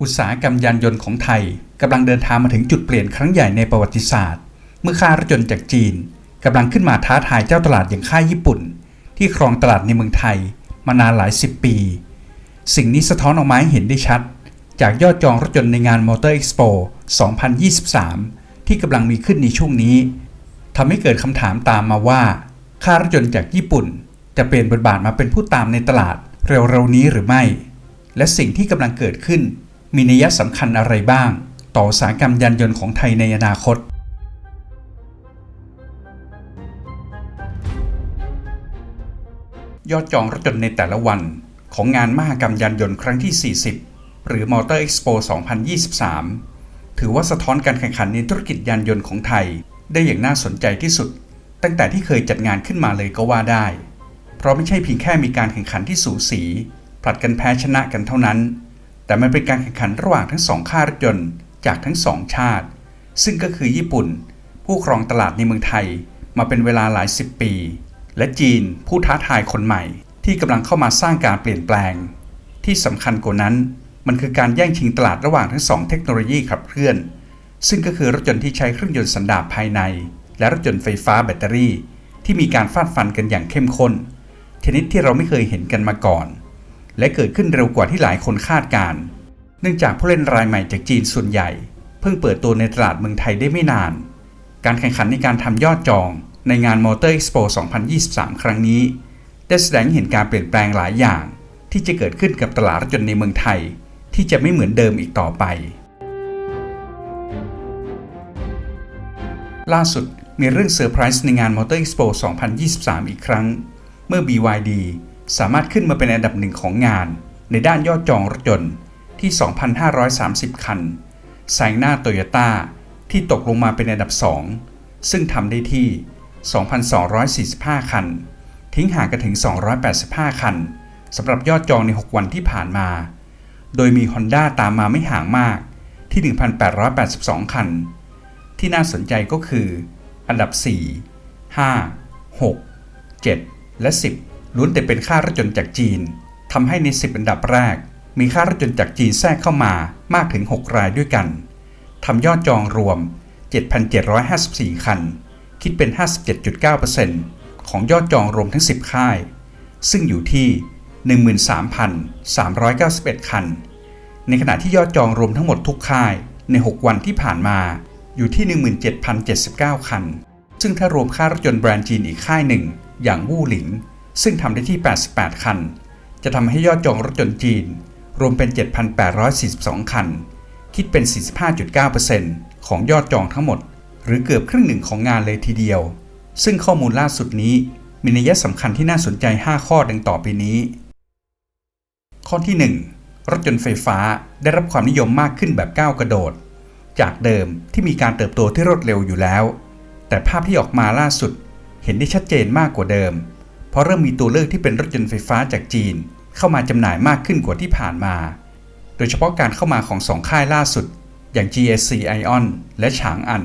อุตสาหกรรมยานยนต์ของไทยกำลังเดินทางมาถึงจุดเปลี่ยนครั้งใหญ่ในประวัติศาสตร์ เมื่อค่ารถยนต์จากจีนกำลังขึ้นมาท้าทายเจ้าตลาดอย่างค่ายญี่ปุ่น ที่ครองตลาดในเมืองไทยมานานหลายสิบปี สิ่งนี้สะท้อนออกมาให้เห็นได้ชัด จากยอดจองรถยนต์ในงาน Motor Expo 2023 ที่กำลังมีขึ้นในช่วงนี้ทำให้เกิดคำถามตามมาว่าค่ารถยนต์จากญี่ปุ่น จะเปลี่ยนบทบาทมาเป็นผู้ตามในตลาดเร็วๆนี้หรือไม่ และสิ่งที่กำลังเกิดขึ้น มีนัยสำคัญอะไรบ้าง ต่ออุตสาหกรรมยานยนต์ของไทยในอนาคต ยอดจองรถยนต์ในแต่ละวัน ของงานมหกรรมยานยนต์ครั้งที่ 40 หรือ Motor Expo 2023 ถือว่าสะท้อนการแข่งขันในธุรกิจยานยนต์ของไทย ได้อย่างน่าสนใจที่สุด ตั้งแต่ที่เคยจัดงานขึ้นมาเลยก็ว่าได้ เพราะไม่ใช่เพียงแค่มีการแข่งขันที่สูสีผลัดกันแพ้ชนะกันเท่านั้น แต่มันเป็นการแข่งขันระหว่างทั้งสองค่ายรถยนต์จากทั้งสองชาติ ซึ่งก็คือญี่ปุ่น ผู้ครองตลาดในเมืองไทยมาเป็นเวลาหลายสิบปี และจีนผู้ท้าทายคนใหม่ ที่กำลังเข้ามาสร้างการเปลี่ยนแปลง ที่สำคัญกว่านั้น มันคือการแย่งชิงตลาดระหว่างทั้งสองเทคโนโลยีขับเคลื่อน ซึ่งก็คือรถยนต์ที่ใช้เครื่องยนต์สันดาปภายใน และรถยนต์ไฟฟ้าแบตเตอรี่ ที่มีการฟาดฟันกันอย่างเข้มข้นชนิดที่เราไม่เคยเห็นกันมาก่อน และเกิดขึ้นเร็วกว่าที่หลายคนคาดการณ์เนื่องจากผู้เล่นรายใหม่จากจีนส่วนใหญ่ เพิ่งเปิดตัวในตลาดเมืองไทยได้ไม่นาน การแข่งขันในการทำยอดจองในงาน Motor Expo 2023 ครั้งนี้ ได้แสดงให้เห็นการเปลี่ยนแปลงหลายอย่าง ที่จะเกิดขึ้นกับตลาดรถยนต์ในเมืองไทย ที่จะไม่เหมือนเดิมอีกต่อไป ล่าสุดมีเรื่องเซอร์ไพรส์ในงาน Motor Expo 2023 อีกครั้ง เมื่อ BYD สามารถขึ้นมาเป็นอันดับหนึ่งของงาน ในด้านยอดจองรถยนต์ที่ 2,530 คันแซงหน้าโตโยต้าที่ตกลงมาเป็นอันดับ 2 ซึ่งทำได้ที่ 2,245 คัน ทิ้งห่างกันถึง 285 คันสำหรับยอดจองใน 6 วันที่ผ่านมา โดยมี Honda ตามมาไม่ห่างมากที่ 1,882 คัน ที่น่าสนใจก็คือ อันดับ 4 5 6 7 และ 10 ล้วนแต่เป็นค่ารถยนต์จากจีนทำให้ใน 10 อันดับแรก มีค่ารถยนต์จากจีนแทรกเข้ามามากถึง 6 รายด้วยกันทำยอดจองรวม 7,754 คัน คิดเป็น 57.9%ของยอดจองรวมทั้ง 10 ค่าย ซึ่งอยู่ที่ 13,391 คัน ในขณะที่ยอดจองรวมทั้งหมดทุกค่ายใน 6 วันที่ผ่านมาอยู่ที่ 17,079 คัน ซึ่งถ้ารวมค่ารถยนต์แบรนด์จีนอีกค่ายหนึ่ง อย่างวู่หลิง ซึ่งทำได้ที่ 88 คัน จะทำให้ยอดจองรถยนต์จีน รวมเป็น 7,842 คัน คิดเป็น 45.9%ของยอดจองทั้งหมด หรือเกือบครึ่งหนึ่งของงานเลยทีเดียว ซึ่งข้อมูลล่าสุดนี้มีนัยสำคัญที่น่าสนใจ 5 ข้อดังต่อไปนี้ ข้อที่ 1 รถยนต์ไฟฟ้าได้รับความนิยมมากขึ้นแบบก้าวกระโดด จากเดิมที่มีการเติบโตที่รวดเร็วอยู่แล้ว แต่ภาพที่ออกมาล่าสุดเห็นได้ชัดเจนมากกว่าเดิม เพราะเริ่มมีตัวเลือกที่เป็นรถยนต์ไฟฟ้าจากจีน เข้ามาจำหน่ายมากขึ้นกว่าที่ผ่านมา โดยเฉพาะการเข้ามาของสองค่ายล่าสุด อย่าง GSC Ion และฉางอัน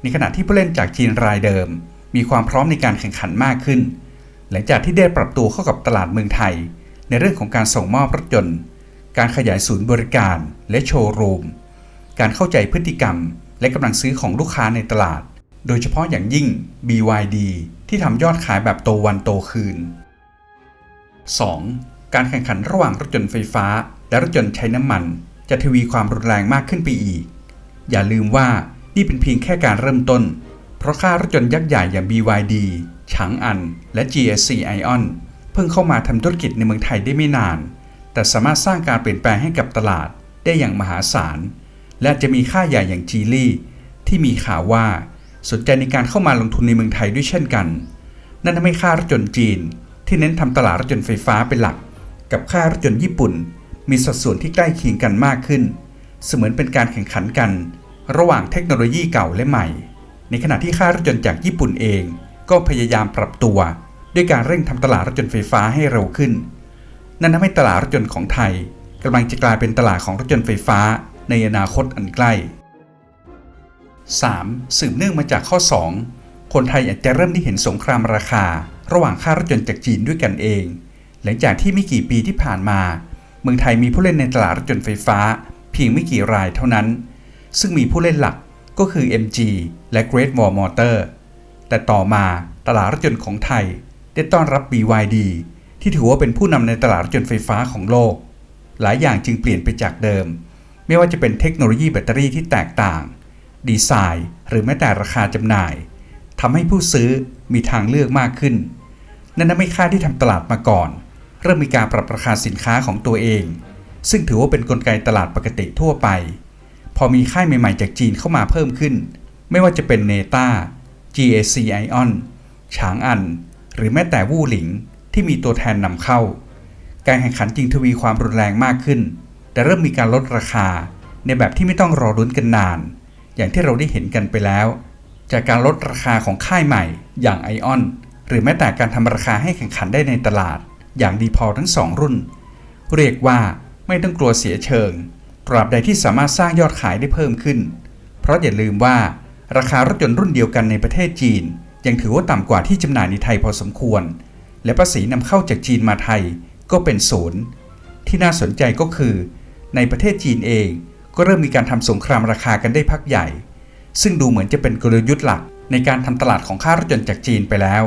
ในขณะที่ผู้เล่นจากจีนรายเดิม มีความพร้อมในการแข่งขันมากขึ้น หลังจากที่ได้ปรับตัวเข้ากับตลาดเมืองไทย ในเรื่องของการส่งมอบรถยนต์ การขยายศูนย์บริการ และโชว์รูม การเข้าใจพฤติกรรม และกำลังซื้อของลูกค้าในตลาด โดยเฉพาะอย่างยิ่ง BYD ที่ทำยอดขายแบบโตวันโตคืน 2. การแข่งขันระหว่างรถยนต์ไฟฟ้า และรถยนต์ใช้น้ำมัน จะทวีความรุนแรงมากขึ้นไปอีก อย่าลืมว่านี่เป็นเพียงแค่การเริ่มต้น เพราะค่ารถยนต์ยักษ์ใหญ่อย่าง BYD ฉางอัน และ GSC Ion เพิ่งเข้ามาทำธุรกิจในเมืองไทยได้ไม่นาน แต่สามารถสร้างการเปลี่ยนแปลงให้กับตลาดได้อย่างมหาศาล และจะมีค่าใหญ่อย่างจีลี่ที่มีข่าวว่า สนใจในการเข้ามาลงทุนในเมืองไทยด้วยเช่นกัน นั่นทำให้ค่ารถยนต์จีน ที่เน้นทำตลาดรถยนต์ไฟฟ้าเป็นหลัก กับค่ารถยนต์ญี่ปุ่น มีสัดส่วนที่ใกล้เคียงกันมากขึ้น เสมือนเป็นการแข่งขันกัน ระหว่างเทคโนโลยีเก่าและใหม่ ในขณะที่ค่ารถยนต์จากญี่ปุ่นเอง ก็พยายามปรับตัว ด้วยการเร่งทำตลาดรถยนต์ไฟฟ้าให้เร็วขึ้น นั่นทำให้ตลาดรถยนต์ของไทยกำลังจะกลายเป็นตลาดของรถยนต์ไฟฟ้าในอนาคตอันใกล้ 3. สืบเนื่องมาจากข้อ 2 คนไทยอาจจะเริ่มได้เห็นสงครามราคา ระหว่างค่ารถยนต์จากจีนด้วยกันเอง หลังจากที่ไม่กี่ปีที่ผ่านมา เมืองไทยมีผู้เล่นในตลาดรถยนต์ไฟฟ้า เพียงไม่กี่รายเท่านั้น ซึ่งมีผู้เล่นหลักก็คือ MG และ Great Wall Motor แต่ต่อมาตลาดรถยนต์ของไทย ได้ต้อนรับ BYD ที่ถือว่าเป็นผู้นำในตลาดรถยนต์ไฟฟ้าของโลก หลายอย่างจึงเปลี่ยนไปจากเดิม ไม่ว่าจะเป็นเทคโนโลยีแบตเตอรี่ที่แตกต่าง ดีไซน์ หรือแม้แต่ราคาจำหน่ายทำให้ผู้ซื้อมีทางเลือกมากขึ้น นั่นไม่ค่าที่ทำตลาดมาก่อน เริ่มมีการปรับราคาสินค้าของตัวเอง ซึ่งถือว่าเป็นนกลไกตลาดปกติทั่วไป พอมีค่ายใหม่ๆจากจีนเข้ามาเพิ่มขึ้น ไม่ว่าจะเป็นเนต้า GAC Ion ฉางอัน หรือแม้แต่วู่หลิงที่มีตัวแทนนำเข้า การแข่งขันจึงทวีความรุนแรงมากขึ้น แต่เริ่มมีการลดราคาในแบบที่ไม่ต้องรอรุ้นกันนาน อย่างที่เราได้เห็นกันไปแล้ว จากการลดราคาของค่ายใหม่ อย่างไอออนหรือแม้แต่การทำราคาให้แข่งขันได้ในตลาด อย่างดีพอทั้งสองรุ่น เรียกว่าไม่ต้องกลัวเสียเชิง ตราบใดที่สามารถสร้างยอดขายได้เพิ่มขึ้น เพราะอย่าลืมว่าราคารถยนต์รุ่นเดียวกันในประเทศจีน ยังถือว่าต่ำกว่าที่จำหน่ายในไทยพอสมควร และภาษีนำเข้าจากจีนมาไทยก็เป็นศูนย์ที่น่าสนใจก็คือ ในประเทศจีนเอง ก็เริ่มมีการทำสงครามราคากันได้พักใหญ่ ซึ่งดูเหมือนจะเป็นกลยุทธ์หลักในการทำตลาดของค่ารถยนต์จากจีนไปแล้ว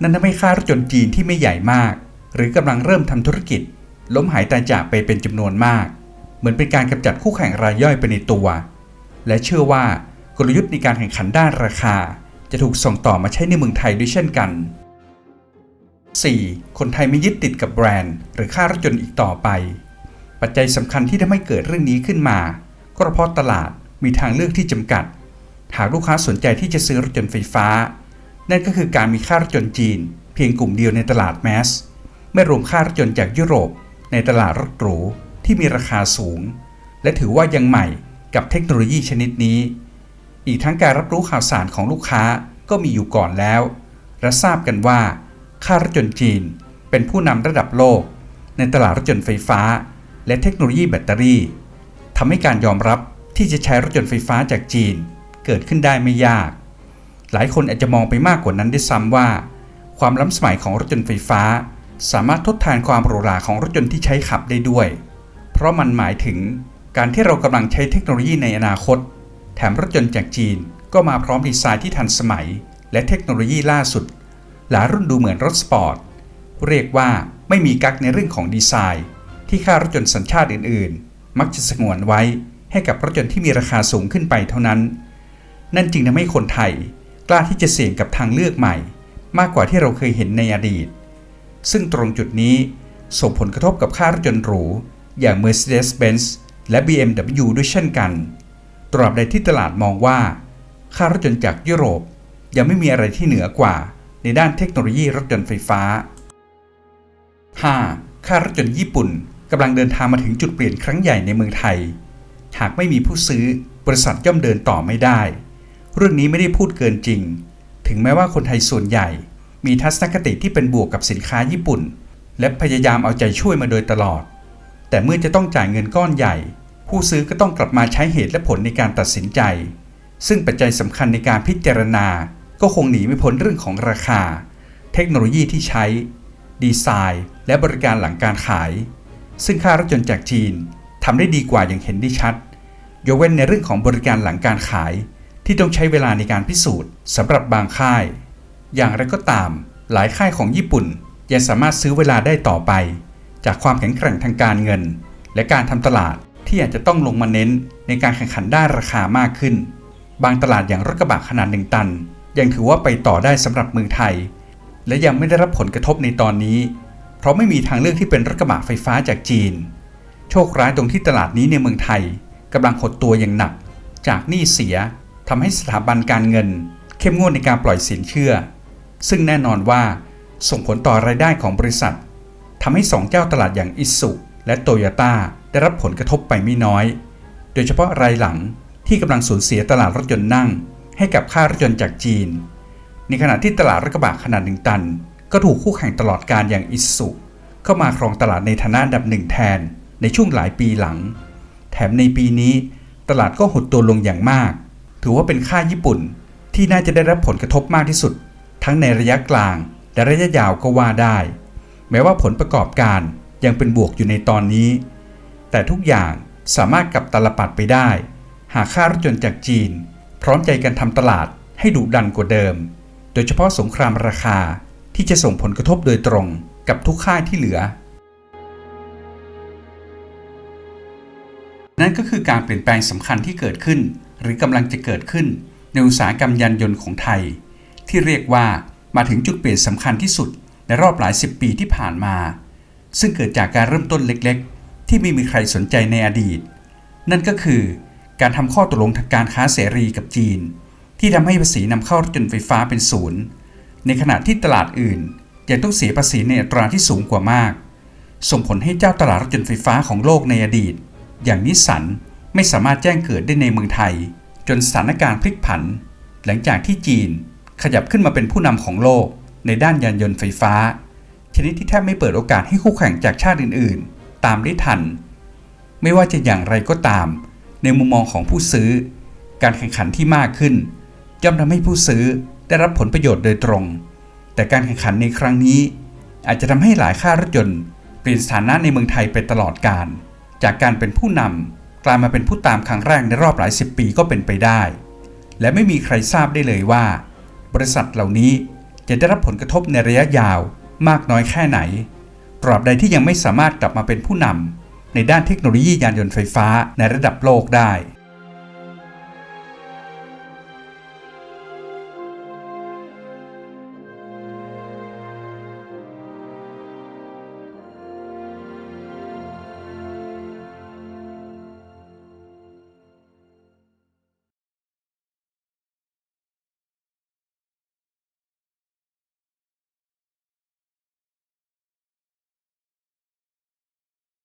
นั่นทำให้ค่ารถยนต์จีนที่ไม่ใหญ่มาก หรือกำลังเริ่มทำธุรกิจ ล้มหายตายจากไปเป็นจำนวนมาก เหมือนเป็นการกำจัดคู่แข่งรายย่อยไปในตัว และเชื่อว่ากลยุทธ์ในการแข่งขันด้านราคา จะถูกส่งต่อมาใช้ในเมืองไทยด้วยเช่นกัน 4. คนไทยไม่ยึดติดกับแบรนด์ หรือค่ารถยนต์อีกต่อไป ปัจจัยสำคัญที่ทำให้เกิดเรื่องนี้ขึ้นมา ก็เพราะตลาดมีทางเลือกที่จำกัด หากลูกค้าสนใจที่จะซื้อรถยนต์ไฟฟ้า นั่นก็คือการมีค่ารถยนต์จีน เพียงกลุ่มเดียวในตลาดแมสไม่รวมค่ารถยนต์จากยุโรป ในตลาดรถหรูที่มีราคาสูง และถือว่ายังใหม่กับเทคโนโลยีชนิดนี้ อีกทั้งการรับรู้ข่าวสารของลูกค้าก็มีอยู่ก่อนแล้ว และทราบกันว่า ค่ารถยนต์จีนเป็นผู้นำระดับโลก ในตลาดรถยนต์ไฟฟ้า และเทคโนโลยีแบตเตอรี่ทำให้การยอมรับที่จะใช้รถยนต์ไฟฟ้าจากจีน เกิดขึ้นได้ไม่ยาก หลายคนอาจจะมองไปมากกว่านั้นด้วยซ้ำว่า ความล้ำสมัยของรถยนต์ไฟฟ้า สามารถทดแทนความหรูหราของรถยนต์ที่ใช้ขับได้ด้วย เพราะมันหมายถึงการที่เรากำลังใช้เทคโนโลยีในอนาคต แถมรถยนต์จากจีนก็มาพร้อมดีไซน์ที่ทันสมัย และเทคโนโลยีล่าสุด หลายรุ่นดูเหมือนรถสปอร์ต เรียกว่าไม่มีกักในเรื่องของดีไซน์ ที่ค่ารถยนต์สัญชาติอื่นๆ มักจะสงวนไว้ให้กับรถยนต์ที่มีราคาสูงขึ้นไปเท่านั้น นั่นจึงทำให้คนไทยกล้าที่จะเสี่ยงกับทางเลือกใหม่ มากกว่าที่เราเคยเห็นในอดีต ซึ่งตรงจุดนี้ส่งผลกระทบกับค่ารถยนต์หรู อย่าง Mercedes-Benz และ BMW ด้วยเช่นกัน ตราบใดที่ตลาดมองว่า ค่ารถยนต์จากยุโรปยังไม่มีอะไรที่เหนือกว่าในด้านเทคโนโลยีรถยนต์ไฟฟ้า 5. ค่ารถยนต์ญี่ปุ่น กำลังเดินทางมาถึงจุดเปลี่ยนครั้งใหญ่ในเมืองไทย หากไม่มีผู้ซื้อบริษัทย่อมเดินต่อไม่ได้ เรื่องนี้ไม่ได้พูดเกินจริง ถึงแม้ว่าคนไทยส่วนใหญ่ มีทัศนคติที่เป็นบวกกับสินค้าญี่ปุ่น และพยายามเอาใจช่วยมาโดยตลอด แต่เมื่อจะต้องจ่ายเงินก้อนใหญ่ ผู้ซื้อก็ต้องกลับมาใช้เหตุและผลในการตัดสินใจ ซึ่งปัจจัยสำคัญในการพิจารณา ก็คงหนีไม่พ้นเรื่องของราคา เทคโนโลยีที่ใช้ ดีไซน์ และบริการหลังการขาย ซึ่งค่ารถยนต์จากจีนทำได้ดีกว่าอย่างเห็นได้ชัด ยกเว้นในเรื่องของบริการหลังการขาย ที่ต้องใช้เวลาในการพิสูจน์สำหรับบางค่าย อย่างไรก็ตาม หลายค่ายของญี่ปุ่น ยังสามารถซื้อเวลาได้ต่อไป จากความแข็งแกร่งทางการเงิน และการทำตลาดที่อาจจะต้องลงมาเน้นในการแข่งขันด้านราคามากขึ้น บางตลาดอย่างรถกระบะขนาดหนึ่งตัน ยังถือว่าไปต่อได้สำหรับเมืองไทย และยังไม่ได้รับผลกระทบในตอนนี้ ราะไม่มีทางเลือกที่เป็นรถกระบะไฟฟ้าจากจีน โชคร้ายตรงที่ตลาดนี้ในเมืองไทยกำลังหดตัวอย่างหนัก จากหนี้เสียทำให้สถาบันการเงิน เข้มงวดในการปล่อยสินเชื่อ ซึ่งแน่นอนว่าส่งผลต่อรายได้ของบริษัททำให้สองเจ้าตลาดอย่างอิสุและโตโยต้าได้รับผลกระทบไปไม่น้อย โดยเฉพาะรายหลังที่กำลังสูญเสียตลาดรถยนต์นั่ง ให้กับค่ารถยนต์จากจีน ในขณะที่ตลาดรถกระบะขนาดหนึ่งตัน ก็ถูกคู่แข่งตลอดการอย่างอิสุเข้ามาครองตลาดในฐานะดับหนึ่งแทนในช่วงหลายปีหลัง แถมในปีนี้ตลาดก็หดตัวลงอย่างมาก ถือว่าเป็นค่ายญี่ปุ่นที่น่าจะได้รับผลกระทบมากที่สุด ทั้งในระยะกลางและระยะยาวก็ว่าได้ แม้ว่าผลประกอบการยังเป็นบวกอยู่ในตอนนี้ แต่ทุกอย่างสามารถกลับตลปัดไปได้ หากค่ารถยนต์จากจีน พร้อมใจกันทำตลาดให้ดุดันกว่าเดิม โดยเฉพาะสงครามราคา ที่จะส่งผลกระทบโดยตรงกับทุกค่ายที่เหลือ นั่นก็คือการเปลี่ยนแปลงสำคัญที่เกิดขึ้น หรือกำลังจะเกิดขึ้น ในอุตสาหกรรมยานยนต์ของไทย ที่เรียกว่ามาถึงจุดเปลี่ยนสำคัญที่สุดในรอบหลายสิบปีที่ผ่านมา ซึ่งเกิดจากการเริ่มต้นเล็กๆ ที่ไม่มีใครสนใจในอดีต นั่นก็คือการทำข้อตกลงทางการค้าเสรีกับจีน ที่ทำให้ภาษีนำเข้ารถยนต์ไฟฟ้าเป็นศูนย์ ในขณะที่ตลาดอื่นยังต้องเสียภาษีในอัตราที่สูงกว่ามาก ส่งผลให้เจ้าตลาดรถยนต์ไฟฟ้าของโลกในอดีต อย่างนิสสันไม่สามารถแจ้งเกิดได้ในเมืองไทย จนสถานการณ์พลิกผัน หลังจากที่จีนขยับขึ้นมาเป็นผู้นำของโลกในด้านยานยนต์ไฟฟ้า ชนิดที่แทบไม่เปิดโอกาสให้คู่แข่งจากชาติอื่น ๆ ตามได้ทัน ไม่ว่าจะอย่างไรก็ตาม ในมุมมองของผู้ซื้อ การแข่งขันที่มากขึ้นย่อมทำให้ผู้ซื้อ ได้รับผลประโยชน์โดยตรง แต่การแข่งขันในครั้งนี้ อาจจะทำให้หลายค่ารถยนต์เปลี่ยนสถานะในเมืองไทยไปตลอดกาลจากการเป็นผู้นำกลายมาเป็นผู้ตามครั้งแรกในรอบหลายสิบปีก็เป็นไปได้ และไม่มีใครทราบได้เลยว่า บริษัทเหล่านี้จะได้รับผลกระทบในระยะยาวมากน้อยแค่ไหน ตราบใดที่ยังไม่สามารถกลับมาเป็นผู้นำในด้านเทคโนโลยียานยนต์ไฟฟ้าในระดับโลกได้